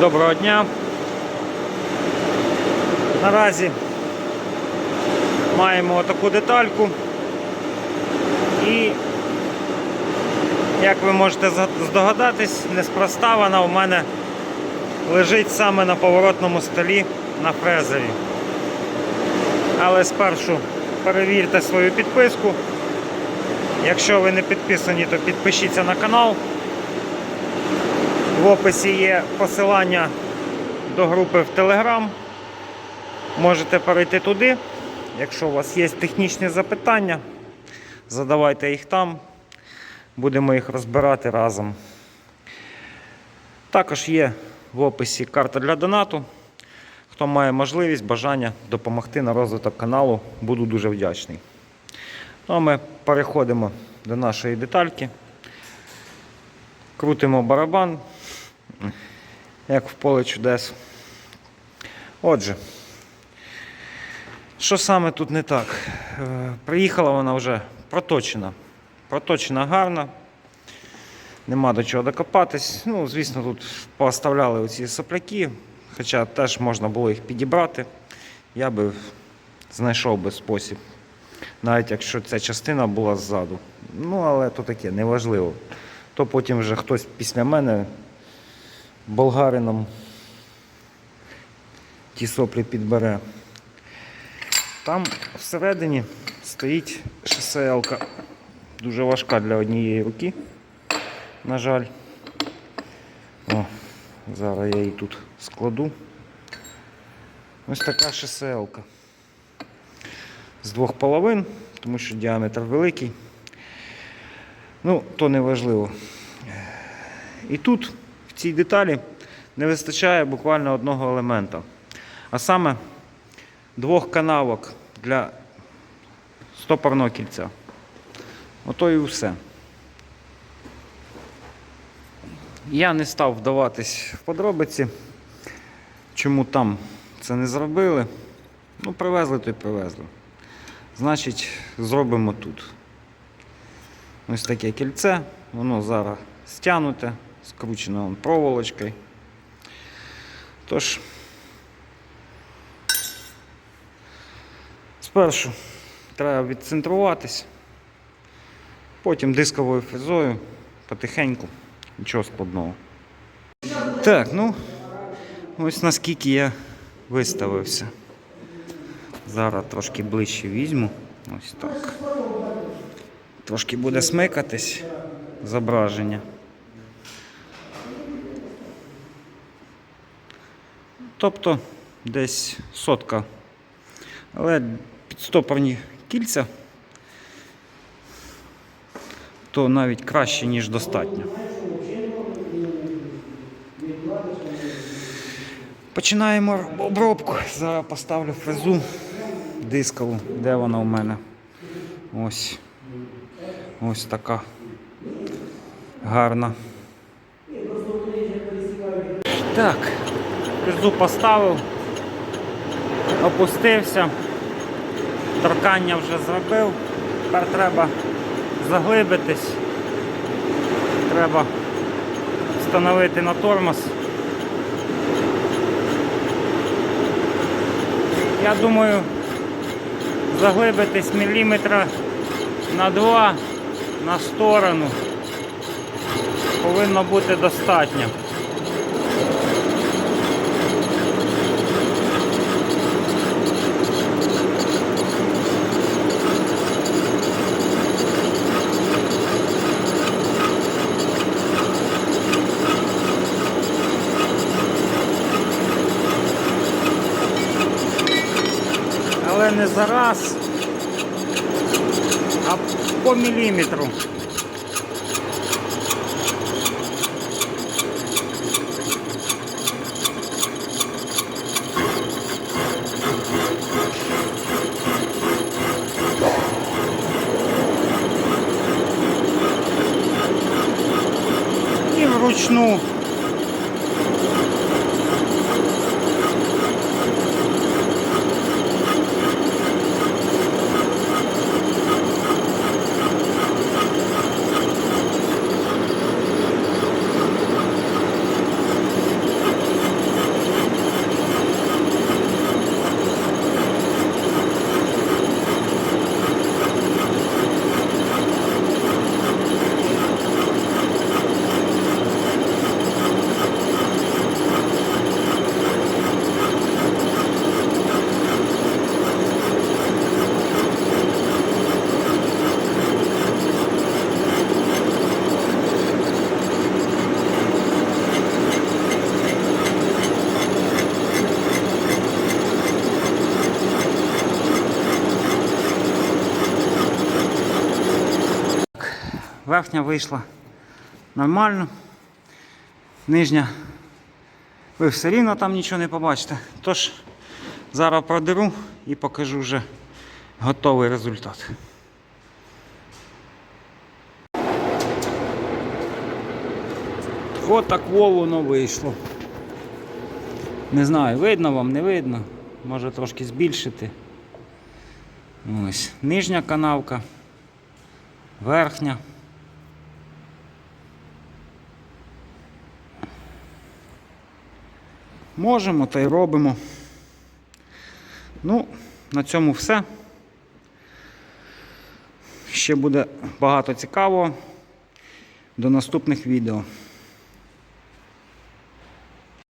Доброго дня. Наразі маємо таку детальку. І, як ви можете здогадатись, неспроста вона у мене лежить саме на поворотному столі на фрезері. Але спершу перевірте свою підписку. Якщо ви не підписані, то підпишіться на канал. В описі є посилання до групи в Telegram. Можете перейти туди. Якщо у вас є технічні запитання, задавайте їх там. Будемо їх розбирати разом. Також є в описі карта для донату. Хто має можливість, бажання допомогти на розвиток каналу, буду дуже вдячний. Ну а ми переходимо до нашої детальки. Крутимо барабан, як в поле чудес. Отже, що саме тут не так? Е, Приїхала вона вже проточена. Проточена гарно. Нема до чого докопатись. Ну, звісно, тут пооставляли оці сопляки, хоча теж можна було їх підібрати. Я би знайшов би спосіб. Навіть якщо ця частина була ззаду. Ну, але то таке, неважливо. То потім вже хтось після мене болгарином ті соплі підбере. Там всередині стоїть шосе-елка. Дуже важка для однієї руки. На жаль. О, зараз я її тут складу. Ось така шосе-елка. З двох половин, тому що діаметр великий. Ну, то не важливо. І тут, цій деталі, не вистачає буквально одного елемента. А саме двох канавок для стопорного кільця. Ото і все. Я не став вдаватись в подробиці, чому там це не зробили. Ну, привезли, то й привезли. Значить, зробимо тут. Ось таке кільце, воно зараз стягнуте, скручене вон проволочкою. Тож, спершу треба відцентруватись, потім дисковою фрезою, потихеньку, нічого складного. Так, ну, ось наскільки я виставився. Зараз трошки ближче візьму. Ось так. Трошки буде смикатись зображення. Тобто десь сотка. Але підстопорні кільця то навіть краще, ніж достатньо. Починаємо обробку. Зараз поставлю фрезу дискову. Де вона у мене? Ось. Ось така гарна. Так, фрезу поставив, опустився, торкання вже зробив. Тепер треба заглибитись. Треба встановити на тормоз. Я думаю, заглибитись міліметра на два на сторону повинно бути достатньо. Але не зараз, а по міліметру. І вручну. Верхня вийшла нормально. Нижня ви все рівно там нічого не побачите. Тож зараз продеру і покажу вже готовий результат. От так воно вийшло. Не знаю, видно вам, не видно. Може трошки збільшити. Ось. Нижня канавка, верхня. Можемо та й робимо. Ну, на цьому все. Ще буде багато цікавого. До наступних відео.